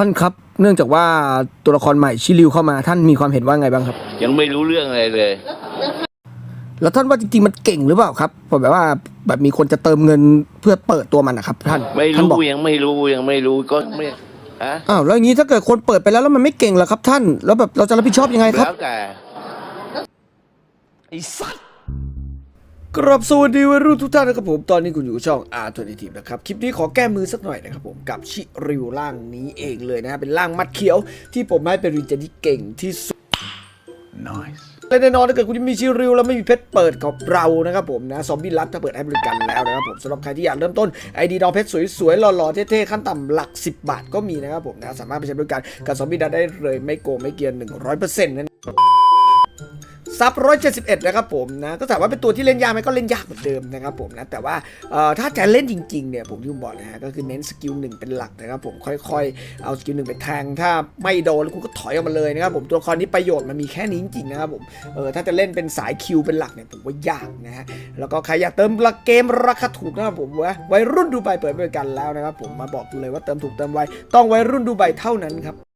ท่านครับ เนื่องจากว่าตัวละครใหม่ชิริวเข้ามาท่านมีความเห็นว่าไงบ้างครับ ยังไม่รู้เรื่องอะไรเลย แล้วท่านว่าจริงๆมันเก่งหรือเปล่าครับเพราะแบบว่าแบบมีคนจะเติมเงินเพื่อเปิดตัวมันนะครับ ท่านไม่ท่านรู้บอกยังไม่รู้ยังไม่รู้ก็ไม่ฮะอ้าวแล้วอย่างนี้ถ้าเกิดคนเปิดไปแล้วแล้วมันไม่เก่งล่ะครับท่าน แล้วแบบเราจะรับผิดชอบยังไงครับ แล้วแต่ไอ้สัส กรับสวัสดีวัยรุ่นทุกท่านนะครับผม ตอนนี้คุณอยู่กับช่องอาร์ทนิทีฟนะครับ คลิปนี้ขอแก้มือสักหน่อยนะครับผม กับชิริวร่างนี้เองเลยนะฮะเป็นร่างมัดเขียวที่ผมให้เป็นรีเจนที่เก่งที่สุดและแน่นอนถ้าเกิดคุณมีชิริวแล้วไม่มีเพชรเปิดกับเรานะครับผมนะซอมบี้รัดถ้าเปิดให้บริการแล้วนะครับผมสำหรับใครที่อยากเริ่มต้นไอดีดอเพชรสวยๆหล่อๆเท่ๆขั้นต่ำหลัก 10 บาทก็มีนะครับผมนะสามารถไปใช้บริการกับซอมบี้รัดได้เลยไม่โกงไม่เกียน100%นั่น ซับ171นะครับผมนะก็ถามว่าเป็นตัวที่เล่นยากไหมก็เล่นยากเหมือนเดิมนะครับผมนะแต่ว่าถ้าจะเล่นจริงๆเนี่ยผมที่ผมบอกนะฮะก็คือเน้นสกิลหนึ่งเป็นหลักนะครับผมค่อยๆ เอาสกิลหนึ่งไปแทงถ้าไม่โดนแล้วคุณก็ถอยออกมาเลยนะครับผมตัวละครนี้ประโยชน์มันมีแค่นี้จริงๆนะครับผมเออถ้าจะเล่นเป็นสายคิวเป็นหลักเนี่ยผมว่ายากนะฮะแล้วก็ใครอยากเติมเกมราคาถูกนะครับผมว่าวัยรุ่นดูไบเปิดบริการแล้วนะครับผมมาบอกเลยว่าเติมถูกเติมไวต้องวัยรุ่นดูไบเท่านั้นครับ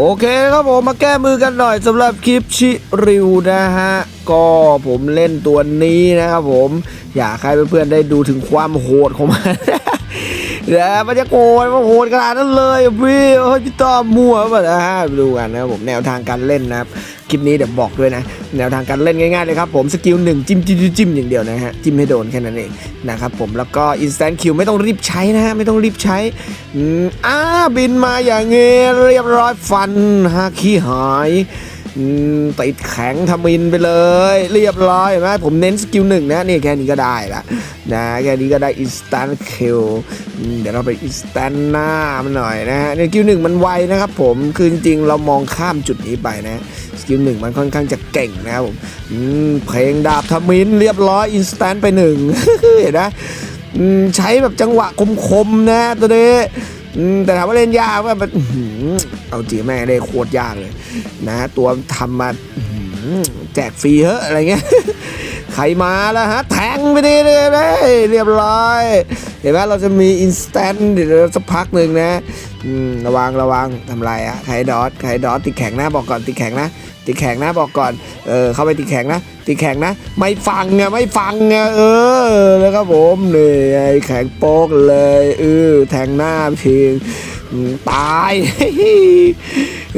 โอเคครับผมมาแก้มือกันหน่อยสำหรับคลิปชิริวนะฮะ ก็ผมเล่นตัวนี้นะครับผม อยากให้เพื่อนๆได้ดูถึงความโหดของมัน เดี๋ยวมันจะโกยมันโหดขนาดนั้นเลยพี่เฮ้ยพี่ต้อมมั่วป่ะนะฮะไปดูกันนะครับผมแนวทางการเล่นนะครับคลิปนี้เดี๋ยวบอกด้วยนะ แนวทางการเล่นง่ายๆเลยครับผมสกิลหนึ่งจิ้มจิ้มจิ้มอย่างเดียวนะฮะจิ้มให้โดนแค่นั้นเองนะครับผมแล้วก็ instant kill ไม่ต้องรีบใช้นะฮะไม่ต้องรีบใช้อ้าบินมาอย่างเงี้เรียบร้อยฟันฮาขี้หาย ติดแข็งทมินไปเลย เรียบร้อยเห็นไหมผมเน้นสกิลหนึ่งนะนี่แค่นี้ก็ได้ละนะแค่นี้ก็ได้ instant kill อืมเดี๋ยวเราไป instant หน้ามันหน่อยนะฮะในสกิลหนึ่งมันไวนะครับผมคือจริงๆเรามองข้ามจุดนี้ไปนะสกิลหนึ่งมันค่อนข้างจะเก่งนะครับผมเพลงดาบทมินเรียบร้อยอินสแตนไปหนึ่งเห็นไหมใช้แบบจังหวะคมๆนะตัวนี้ แต่ถามว่าเล่นยากว่ามันเอาจริงแม่ได้โคตรยากเลย นะ ตัวทำมาแจกฟรีเฮ้อะไรเงี้ยใครมาแล้วฮะ แทงไปดีเลยเรียบร้อย เห็นไหมเราจะมีอินสแตนเดี๋ยวสักพักหนึ่งนะระวังระวังทำไรอะใครดอทใครดอทติดแข็งนะบอกก่อนติดแข็งนะ ติดแข็งนะบอกก่อน เออเข้าไปติดแข็งนะ ติดแข็งนะ ไม่ฟังไงไม่ฟังไงเออแล้วครับผมนี่อ้แข็งโป๊กเลยเออแทงหน้าทีตาย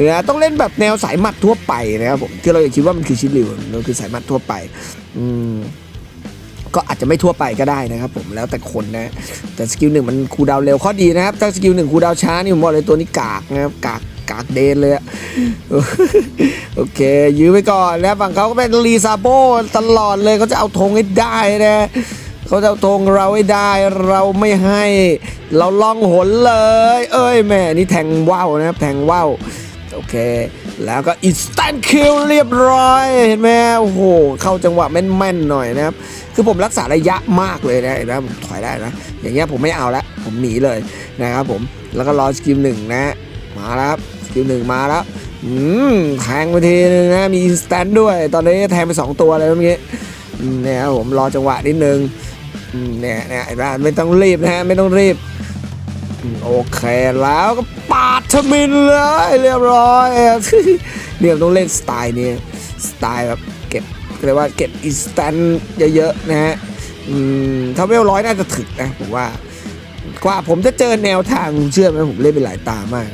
นะต้องเล่นแบบแนวสายหมัดทั่วไปนะครับผมที่เราอย่าคิดว่ามันคือชิลิวมันคือสายหมัดทั่วไป อืมก็อาจจะไม่ทั่วไปก็ได้นะครับผมแล้วแต่คนนะ แต่สกิลหนึ่งมันคูดาวเร็วข้อดีนะครับ ถ้าสกิลหนึ่งคูดาวช้านี่ผมบอกเลยตัวนี้กากนะครับกาก กากเดนเลยอะโอเค ยื้อไว้ก่อนนะฝั่งเขาก็เป็นรีซาโบตลอดเลยเขาจะเอาธงให้ได้นะเขาจะเอาธงเราให้ได้ เราไม่ให้ เราล่องหนเลย เอ้ยแม่นี่แทงว่าวนะครับแทงว่าวโอเค แล้วก็ instant kill เรียบร้อย เห็นไหมโอ้โห เข้าจังหวะแม่นๆหน่อยนะครับ คือผมรักษาระยะมากเลยนะเห็นไหมผมถอยได้นะ อย่างเงี้ยผมไม่เอาละ ผมหนีเลยนะครับผม แล้วก็รอสกิลหนึ่งนะ มาแล้ว ครับสกิลหนึ่งมาแล้วอืมแทงไปทีนึงนะมี instant ด้วย ตอนนี้แทงไป 2 ตัวเลยเมื่อกี้เนี่ยผมรอจังหวะนิดนึงเนี่ยเนี่ยไม่ต้องรีบนะฮะไม่ต้องรีบโอเคแล้วก็ปาดทมินเลยเรียบร้อยเนี่ยต้องเล่นสไตล์นี้สไตล์แบบเก็บเรียกว่าเก็บอินสแตนเยอะๆนะฮะอืมถ้าเวลร้อยน่าจะถึกนะผมว่ากว่าผมจะเจอแนวทางเชื่อไหมผมเล่นไปหลายตามาก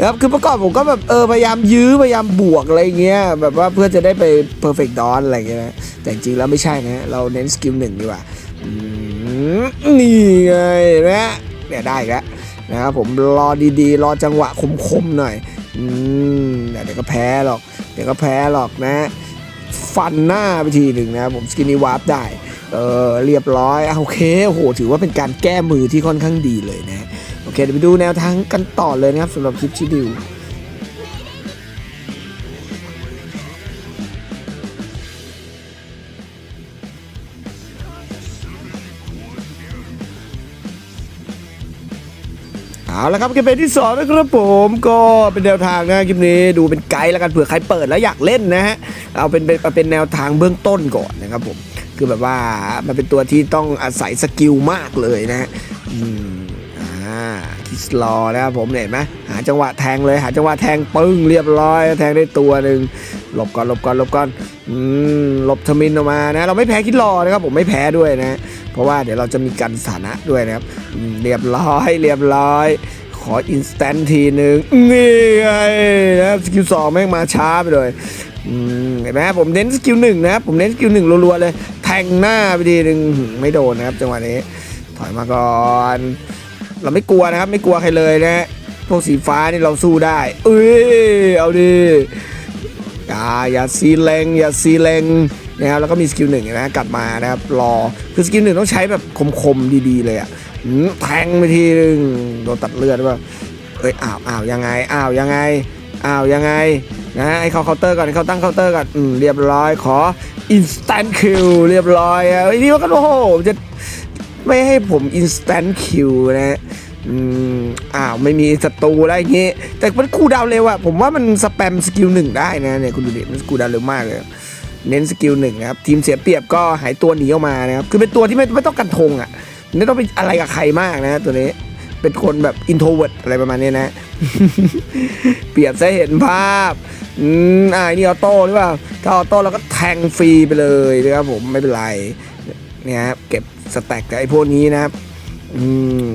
ครับคือเมื่อก่อนผมก็แบบเออพยายามยื้อพยายามบวกอะไรเงี้ยแบบว่าเพื่อจะได้ไป perfect dawn อะไรเงี้ยนะแต่จริงแล้วไม่ใช่นะเราเน้นสกิลหนึ่งดีกว่านี่ไงนะเนี่ยได้แล้วนะครับผมรอดีๆ รอจังหวะคมๆหน่อยอืมเดี๋ยวก็แพ้หรอก เดี๋ยวก็แพ้หรอกนะ ฟันหน้าไปทีหนึ่งนะผมสกินนี่วาร์ปได้ เออเรียบร้อยโอเคโอ้โหถือว่าเป็นการแก้มือที่ค่อนข้างดีเลยนะ เคเดี๋ยวไปดูแนวทางกันต่อเลยนะครับสำหรับคลิปชิดิวเอาละครับเกมเพลย์ที่สองนะครับผมก็เป็นแนวทางนะคลิปนี้ดูเป็นไกด์แล้วกันเผื่อใครเปิดแล้วอยากเล่นนะฮะเอาเป็นเป็นเป็นแนวทางเบื้องต้นก่อนนะครับผมคือแบบว่ามันเป็นตัวที่ต้องอาศัยสกิลมากเลยนะฮะอืม คิสลอนะครับผมเห็นไหมหาจังหวะแทงเลย หาจังหวะแทงปึ้งเรียบร้อย แทงได้ตัวหนึ่งหลบก่อนหลบก่อนหลบก่อนอืมหลบทมินออกมานะ เราไม่แพ้คิดรอนะครับผมไม่แพ้ด้วยนะ เพราะว่าเดี๋ยวเราจะมีกันสถานะด้วยนะครับเรียบร้อยเรียบร้อยขออินสแตนทีหนึ่งนี่ไงนะครับสกิลสองแม่งมาช้าไปเลยเห็นไหมผมเน้นสกิลหนึ่งนะครับผมเน้นสกิลหนึ่งรัวๆเลย แทงหน้าไปทีหนึ่งไม่โดนนะครับจังหวะนี้ถอยมาก่อน เราไม่กลัวนะครับ ไม่กลัวใครเลยนะฮะพวกสีฟ้านี่เราสู้ได้เอ้ยเอาดิอย่าอย่าซีเลงอย่าซีเลงนะครับแล้วก็มีสกิลหนึ่งนะกลับมานะครับรอคือสกิลหนึ่งต้องใช้แบบคมๆดีๆเลยอะแทงไปทีหนึงโดนตัดเลือดหรือเปล่าเอ้ยอ้าวอ้าวยังไงอ้าวยังไงอ้าวยังไงนะให้เขาเคาน์เตอร์ก่อนให้เขาตั้งเคาน์เตอร์ก่อนอืมเรียบร้อยขอ instant kill เรียบร้อยอะไอ้นี่มันก็โอ้โหจะ ไม่ให้ผม instant kill นะฮะอืมอ้าวไม่มีศัตรูอย่างงี้ยแต่มันคูลดาวเร็วอะผมว่ามันสแปมสกิลหนึ่งได้นะเนี่ยคุณดูดิมันคูลดาวเร็วมากเลยเน้นสกิลหนึ่งนะครับทีมเสียเปรียบก็หายตัวหนีออกมานะครับคือเป็นตัวที่ไม่ไม่ต้องกันทงอะไม่ต้องไปอะไรกับใครมากนะตัวนี้เป็นคนแบบอินโทรเวิร์ดอะไรประมาณนี้นะ เปรียบซะเห็นภาพ อืมอ่านี่ออโต้หรือเปล่า ถ้าออโต้เราก็แทงฟรีไปเลยนะครับผมไม่เป็นไรเนี่ยครับเก็บ สแต็กกับไอ้พวกนี้นะครับ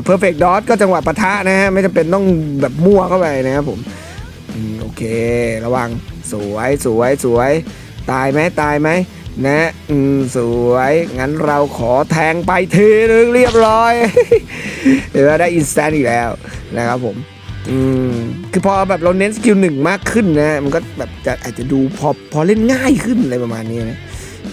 เพอร์เฟกต์ดอทก็จังหวะปะทะนะฮะไม่จำเป็นต้องแบบมั่วเข้าไปนะครับผมอมโอเค ระวังสวยสวยสวย ตายไหมตายไหมนะมสวย งั้นเราขอแทงไปทีนึงเรียบร้อยเดี๋ยวได้อินสแตนอีกแล้วนะครับผมคือพอแบบเราเน้นสกิลหนึ่งมากขึ้นนะมันก็แบบจะอาจจะดูพอพอเล่นง่ายขึ้นอะไรประมาณนี้นะ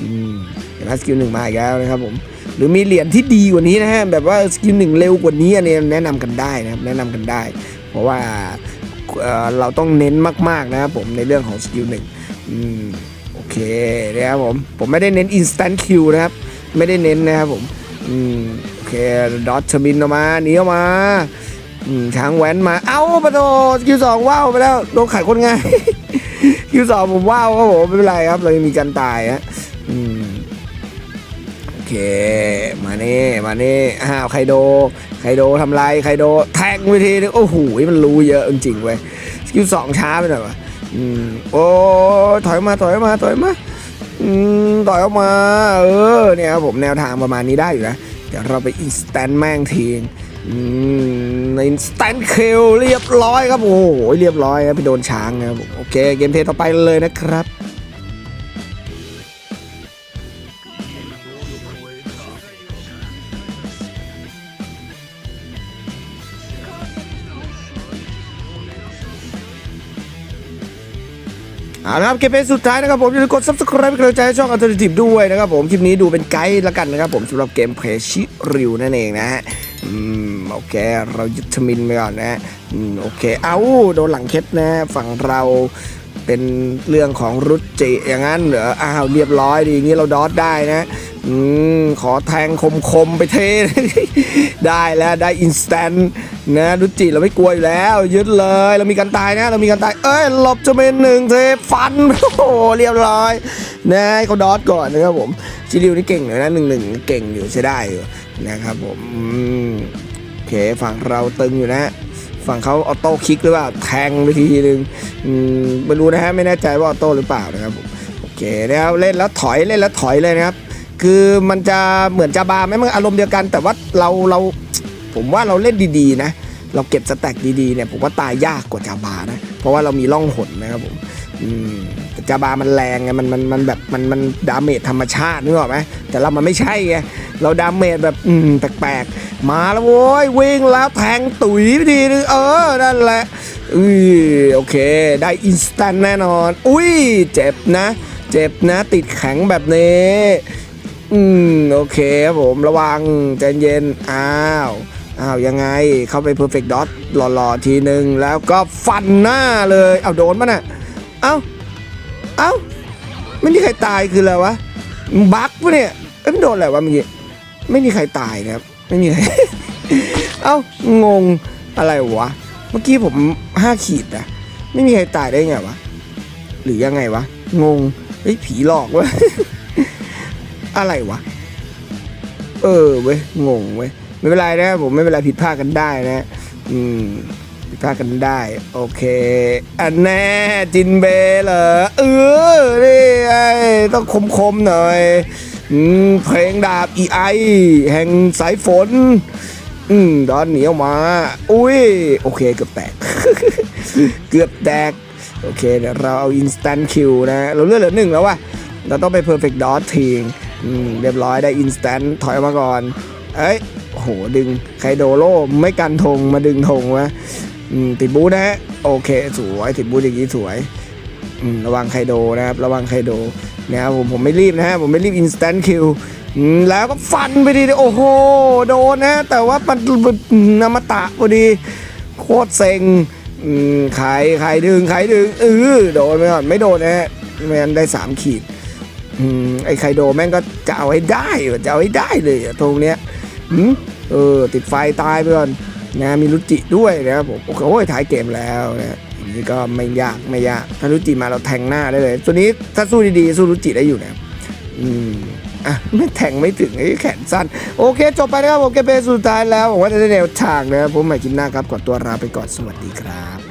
อืมเห็นไหมสกิลหนึ่งมาอีกแล้วนะครับผม หรือมีเหรียญที่ดีกว่านี้นะฮะแบบว่าสกิลหนึ่งเร็วกว่านี้อันนี้แนะนำกันได้นะครับแนะนำกันได้ เพราะว่าเราต้องเน้นมากๆนะครับผมในเรื่องของสกิลหนึ่งโอเคนะครับผมผมไม่ได้เน้น instant kill นะครับ ไม่ได้เน้นนะครับผมโอเคดอทชมินออกมาหนีออกมาช้างแว้นมาเอ้าปะโตสกิลสองว้าวไปแล้วโดนไข่คนง่ายสกิลสองผมว้าวครับผมไม่เป็นไรครับเรายังมีการตายฮะอืม มาเน่มาเน่อ้าวไคโดไคโดทำไรไคโดแทงไปทีนึงโอ้โหมันรู้เยอะจริงๆเว้ยสกิลสองช้าไปหน่อยวะอืมโอ้ถอยมาถอยมาถอยมาอืมถอยออกมาเออเนี่ยครับผมแนวทางประมาณนี้ได้อยู่นะเดี๋ยวเราไปอินสแตนแม่งทีงอืมอินสแตนคิลเรียบร้อยครับ โอ้โห เรียบร้อยครับไปโดนช้างนะครับ โอเค เกมเพลย์ต่อไปเลยนะครับ เอาละครับเกมเพลย์สุดท้ายนะครับผมอย่าลืมกด subscribe เป็นกำลังใจให้ช่องอัลเทอร์เนทีฟด้วยนะครับผมคลิปนี้ดูเป็นไกด์ละกันนะครับผมสำหรับเกมเพลชิริวนั่นเองนะฮะอืมโอเคเรายึดทมินไปก่อนนะฮะอืมโอเค เอาโดนหลังเคสนะฝั่งเรา เป็นเรื่องของรุจิอย่างนั้นเหรออ้าวเรียบร้อยดีงี้เราดอทได้นะอืมขอแทงคมๆไปเท ได้แล้วได้อินสแตนนะรุจิเราไม่กลัวอยู่แล้ว ยึดเลยเรามีการตายนะ เรามีการตาย เอ้ยหลบจะเป็นหนึ่งเทฟันโอ้โหเรียบร้อยนะเขาดอทก่อนนะครับผมชิริวนี่เก่งเลยนะหนึ่งหนึ่งเก่งอยู่ใช้ได้อยู่นะครับผมอืมโอเคฝั่งเราตึงอยู่นะ ฝั่งเขาออโต้คลิกหรือว่าแทงไปทีนึงมไม่รู้นะฮะไม่แน่ใจว่าออโต้หรือเปล่านะครับผมโอเคนะครับเล่นแล้วถอยเล่นแล้วถอยเลยนะครับ คือมันจะเหมือนจะบาไหมมันอารมณ์เดียวกัน แต่ว่าเราเราผมว่าเราเล่นดีๆนะ เราเก็บสแต็กดีๆเนี่ยผมว่าตายยากกว่าจาบานะ เพราะว่าเรามีล่องหนนะครับผม จาบามันแรงไงมันมันมันแบบมันมันดาเมจธรรมชาตินึกออกไหมแต่เรามันไม่ใช่ไงเราดาเมจแบบอืมแปลกๆมาแล้วโว้ยวิ่งแล้วแทงตุ๋ยไปทีนึงเออนั่นแหละอุ้ยโอเค ได้อินสแตนแน่นอน อุ้ยเจ็บนะ เจ็บนะติดแข็งแบบนี้อืมโอเคครับผมระวังใจเย็นอ้าวอ้าวยังไงเข้าไป perfect dot หล่อๆทีนึงแล้วก็ฟันหน้าเลยเอาโดนมันอะ เอ้า เอ้า ไม่มีใครตายคืออะไรวะ บั๊กปะเนี่ยเอ้ยมันโดนอะไรวะเมื่อกี้ ไม่มีใครตายนะครับ ไม่มีใคร เอ้า งง อะไรวะ เมื่อกี้ผมห้าขีดนะไม่มีใครตายได้ไงวะ หรือยังไงวะ งง เฮ้ย ผีหลอกวะ อะไรวะ เออเว้ย งงเว้ย ไม่เป็นไรนะผมไม่เป็นไรผิดพลาดกันได้นะ อืม ผิพาดกันได้ โอเค อันแน่จินเบเหรอเออนี่ไอต้องคมๆหน่อยอเพลงดาบอีไอแห่งสายฝน อืมดอนเหนียวมา อุ้ย โอเคเกือบแตก เกือบแตก โอเคเดี๋ยวเราเอา instant kill นะ เราเลือกเหลือหนึ่งแล้วว่ะเราต้องไป perfect dot ทิ้งอืมเรียบร้อยได้ instant ถอยมาก่อน เอ้ยโอ้โหดึงไคโดโลไม่กันธงมาดึงธงวะ ติดบูนะฮะโอเค สวยติดบูอย่างนี้สวยระวังไคโดนะครับ ระวังไคโดนะครับผมผมไม่รีบนะฮะผมไม่รีบ instant kill อืมแล้วก็ฟันไปดีโอ้โห โดนนะแต่ว่ามันนามตะพอดี โคตรเซ็งอืมใครใครดึงใครดึงเออโดนไปก่อนไม่โดนนะฮะไม่งั้นได้สามขีดอไอ้ไคโดแม่งก็จะเอาให้ได้จะเอาให้ได้เลยตรงเนี้ยเออติดไฟตายไปก่อน นะมีรุจิด้วยนะครับผมโอ้โหท้ายเกมแล้วนะอย่างนี้ก็ไม่ยากไม่ยากถ้ารุจิมาเราแทงหน้าได้เลยตัวนี้ถ้าสู้ดีๆสู้รุจิได้อยู่นะอืมอะไม่แทงไม่ถึงไอ้แขนสั้น โอเค จบไปนะครับผมเกมเพลย์สุดท้ายแล้วผมว่าจะได้แนวทางนะครับผมใหม่คลิปหน้าครับก่อนตัวลาไปก่อนสวัสดีครับ